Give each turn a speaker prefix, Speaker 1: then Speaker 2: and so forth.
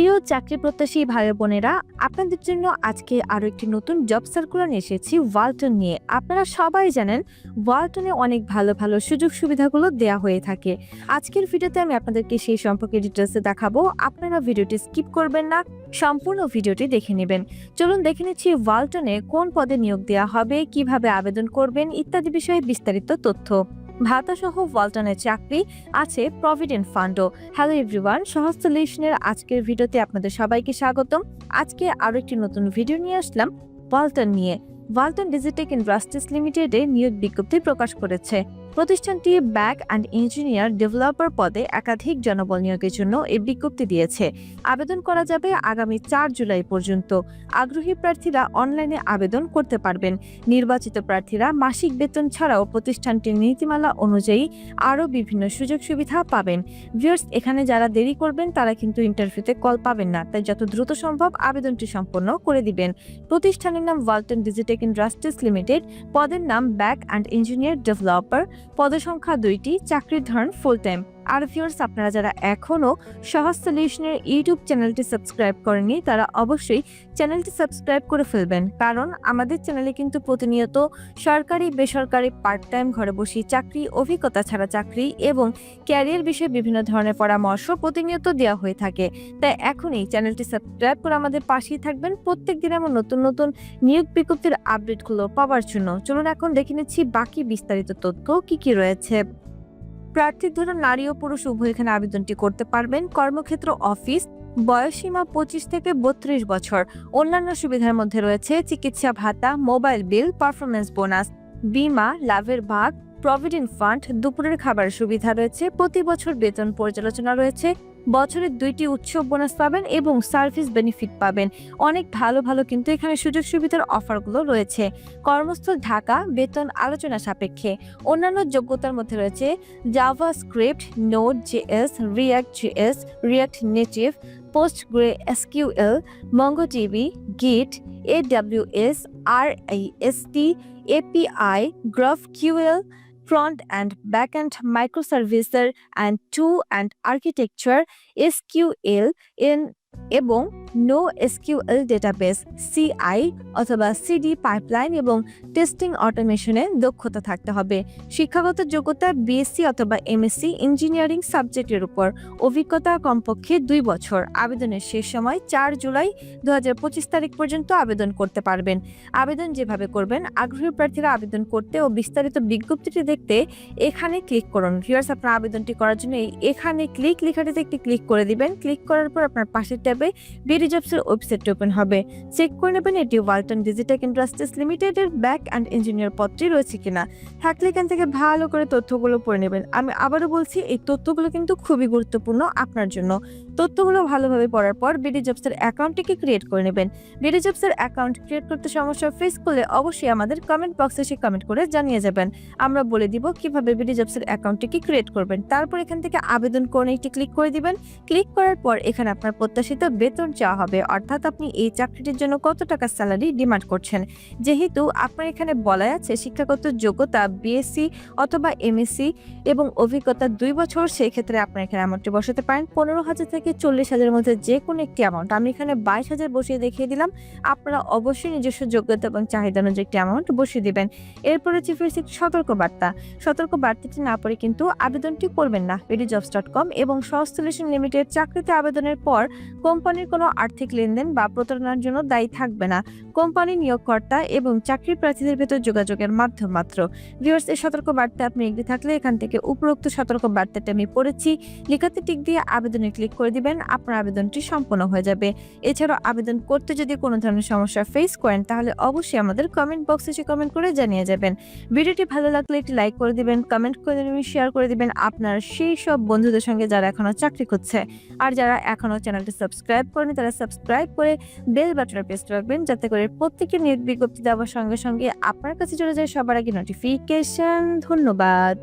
Speaker 1: প্রিয় চাকরি প্রত্যাশী ভাই বোনেরা, আপনাদের জন্য আজকে আরও একটি নতুন জব সার্কুলার এসেছি ওয়ালটন নিয়ে। আপনারা সবাই জানেন ওয়ালটনে অনেক ভালো ভালো সুযোগ সুবিধাগুলো দেয়া হয়ে থাকে। আজকের ভিডিওতে আমি আপনাদেরকে সেই সম্পর্কে ডিটেলসে দেখাবো। আপনারা ভিডিওটি স্কিপ করবেন না, সম্পূর্ণ ভিডিওটি দেখে নেবেন। চলুন দেখে নিচ্ছি ওয়ালটনে কোন পদে নিয়োগ দেওয়া হবে, কীভাবে আবেদন করবেন, ইত্যাদি বিষয়ে বিস্তারিত তথ্য। ভাতাসহ ওয়ালটনের চাকরি আছে প্রভিডেন্ট ফান্ডও হ্যালো এভরিওয়ান সহজ সলিউশনের আজকের ভিডিওতে আপনাদের সবাইকে স্বাগতম। আজকে আরও একটি নতুন ভিডিও নিয়ে আসলাম, ওয়ালটন নিয়ে। ওয়ালটন ডিজিটেক ইন্ডাস্ট্রিজ লিমিটেডে নিয়োগ বিজ্ঞপ্তি প্রকাশ করেছে। প্রতিষ্ঠানটি ব্যাক অ্যান্ড ইঞ্জিনিয়ার ডেভেলপার পদে একাধিক জনবল নিয়োগের জন্য এই বিজ্ঞপ্তি দিয়েছে। আবেদন করা যাবে আগামী চার জুলাই পর্যন্ত। আগ্রহী প্রার্থীরা অনলাইনে আবেদন করতে পারবেন। নির্বাচিত প্রার্থীরা মাসিক বেতন ছাড়াও প্রতিষ্ঠানটির নীতিমালা অনুযায়ী আরও বিভিন্ন সুযোগ সুবিধা পাবেন। ভিউয়ার্স, এখানে যারা দেরি করবেন, তারা কিন্তু ইন্টারভিউতে কল পাবেন না। তাই যত দ্রুত সম্ভব আবেদনটি সম্পন্ন করে দিবেন। প্রতিষ্ঠানের নাম ওয়ালটন ডিজিটেক ইন্ডাস্ট্রিজ লিমিটেড পদের নাম ব্যাক অ্যান্ড ইঞ্জিনিয়ার ডেভেলপার পদসংখ্যা দুইটি চাকরির ধরন ফুল টাইম আর ভিউয়ার্স আপনারা যারা এখনও সহজ সলিউশনের ইউটিউব চ্যানেলটি সাবস্ক্রাইব করেননি, তারা অবশ্যই চ্যানেলটি সাবস্ক্রাইব করে ফেলবেন। কারণ আমাদের চ্যানেলে কিন্তু প্রতিনিয়ত সরকারি, বেসরকারি পার্ট টাইম ঘরে বসে চাকরি, অভিজ্ঞতা ছাড়া চাকরি এবং ক্যারিয়ার বিষয়ে বিভিন্ন ধরনের পরামর্শ প্রতিনিয়ত দেওয়া হয়ে থাকে। তাই এখনই চ্যানেলটি সাবস্ক্রাইব করে আমাদের পাশেই থাকবেন। প্রত্যেক দিন এমন নতুন নতুন নিয়োগ বিজ্ঞপ্তির আপডেটগুলো পাওয়ার জন্য। চলুন এখন দেখে নিচ্ছি বাকি বিস্তারিত তথ্য, কি কি রয়েছে। প্রার্থীর ধরুন নারী ও পুরুষ উভয় এখানে আবেদনটি করতে পারবেন। কর্মক্ষেত্র, অফিস বয়সীমা পঁচিশ থেকে বত্রিশ বছর। অন্যান্য সুবিধার মধ্যে রয়েছে চিকিৎসা ভাতা, মোবাইল বিল পারফরমেন্স বোনাস, বিমা, লাভের ভাগ, প্রভিডেন্ট ফান্ড, দুপুরের খাবার সুবিধা রয়েছে, প্রতি বছর বেতন পর্যালোচনা রয়েছে। বছরে দুইটি উৎসব বোনাস পাবেন এবং সার্ভিস বেনিফিট পাবেন। অনেক ভালো ভালো কিন্তু এখানে সুযোগ সুবিধার অফারগুলো রয়েছে। কর্মস্থল ঢাকা, বেতন আলোচনা সাপেক্ষে। অন্যান্য যোগ্যতার মধ্যে রয়েছে JavaScript node JS React JS React native PostgreSQL MongoDB Git AWS R S T API GraphQL front and backend microservices and two and architecture SQL in এবং নো এসকিউএল ডেটাবেস সিআই অথবা সিডি পাইপলাইন এবং testing অটোমেশনে দক্ষতা থাকতে হবে। শিক্ষাগত যোগ্যতা BSc অথবা এমএসসি ইঞ্জিনিয়ারিং সাবজেক্টের উপর। অভিজ্ঞতা কমপক্ষে দুই বছর। আবেদনের শেষ সময় চার জুলাই দু হাজার পঁচিশ তারিখ পর্যন্ত আবেদন করতে পারবেন। আবেদন যেভাবে করবেন, আগ্রহী প্রার্থীরা আবেদন করতে ও বিস্তারিত বিজ্ঞপ্তিটি দেখতে এখানে ক্লিক করুন। ভিউয়ার্স আপনার আবেদনটি করার জন্য এখানে ক্লিক, লেখাটিতে একটি ক্লিক করে দিবেন। ক্লিক করার পর আপনার পাশের ট্যাবে বিডি জবসের ওয়েবসাইটটি ওপেন হবে। চেক করে নেবেন এটি ওয়ালটন ডিজিটেক ইন্ডাস্ট্রিজ লিমিটেডের ব্যাক অ্যান্ড ইঞ্জিনিয়ার পদটি রয়েছে কিনা। থাকলে এখান থেকে ভালো করে তথ্যগুলো পড়ে নেবেন। আমি আবারও বলছি, এই তথ্যগুলো কিন্তু খুবই গুরুত্বপূর্ণ আপনার জন্য। তথ্যগুলো ভালোভাবে পড়ার পর বিডি জবসের অ্যাকাউন্টটিকে ক্রিয়েট করে নেবেন। বিডি জবসের অ্যাকাউন্ট ক্রিয়েট করতে সমস্যা ফেস করলে অবশ্যই আমাদের কমেন্ট বক্সে সে কমেন্ট করে জানিয়ে যাবেন। আমরা বলে দিব কীভাবে বিডি জবসের অ্যাকাউন্টটিকে ক্রিয়েট করবেন। তারপর এখান থেকে আবেদন করে একটি ক্লিক করে দিবেন। ক্লিক করার পর এখানে আপনার প্রত্যাশিত বেতন চাওয়া হবে। অর্থাৎ আপনি এই চাকরিটির জন্য কত টাকা স্যালারি ডিমান্ড করছেন? যেহেতু আপনার এখানে বলা আছে শিক্ষাগত যোগ্যতা বিএসসি অথবা এমএসসি এবং অভিজ্ঞতা দুই বছর সেই ক্ষেত্রে আপনার এখানে অ্যামাউন্টটি বসাতে পারেন। পনেরো হাজার থেকে চল্লিশ হাজারের মধ্যে যে কোনো একটি অ্যামাউন্ট আমি এখানে বাইশ হাজার বসিয়ে দেখিয়ে দিলাম। আপনারা অবশ্যই নিজস্ব যোগ্যতা এবং চাহিদা অনুযায়ী একটি অ্যামাউন্ট বসিয়ে দেবেন। এরপরে সতর্ক বার্তা সতর্ক বার্তাটি না পড়ে কিন্তু আবেদনটি করবেন না। পেডি জবস ডট কম এবং সহজ লিমিটেড চাকরিতে আবেদনের পর কোম্পানির কোনো আর্থিক লেনদেন বা প্রতারণার জন্য দায়ী থাকবে না। কোম্পানি নিয়োগকর্তা এবং চাকরি প্রার্থীদের ভেতর যোগাযোগের মাধ্যম মাত্র। ভিউয়ার্স, এই সতর্ক বার্তা আপনি এগিয়ে থাকলে এখান থেকে উপরোক্ত সতর্ক বার্তাটা আমি পড়েছি। লেখাতে টিক দিয়ে আবেদনে ক্লিক করে দিবেন, আপনার আবেদনটি সম্পন্ন হয়ে যাবে। এছাড়াও আবেদন করতে যদি কোনো ধরনের সমস্যা ফেস করেন, তাহলে অবশ্যই আমাদের কমেন্ট বক্সে এসে কমেন্ট করে জানিয়ে যাবেন। ভিডিওটি ভালো লাগলে একটি লাইক করে দিবেন কমেন্ট করে দিবেন শেয়ার করে দিবেন আপনার সেই সব বন্ধুদের সঙ্গে যারা এখনও চাকরি করছে আর যারা এখনও চ্যানেলটি সাবস্ক্রাইব করেনি, তারা সাবস্ক্রাইব করে বেল বাটনে প্রেস রাখবেন, যাতে করে প্রত্যেকটি নিয়োগ বিজ্ঞপ্তি দেওয়ার সঙ্গে সঙ্গে আপনার কাছে চলে যায় সবার আগে নোটিফিকেশন ধন্যবাদ।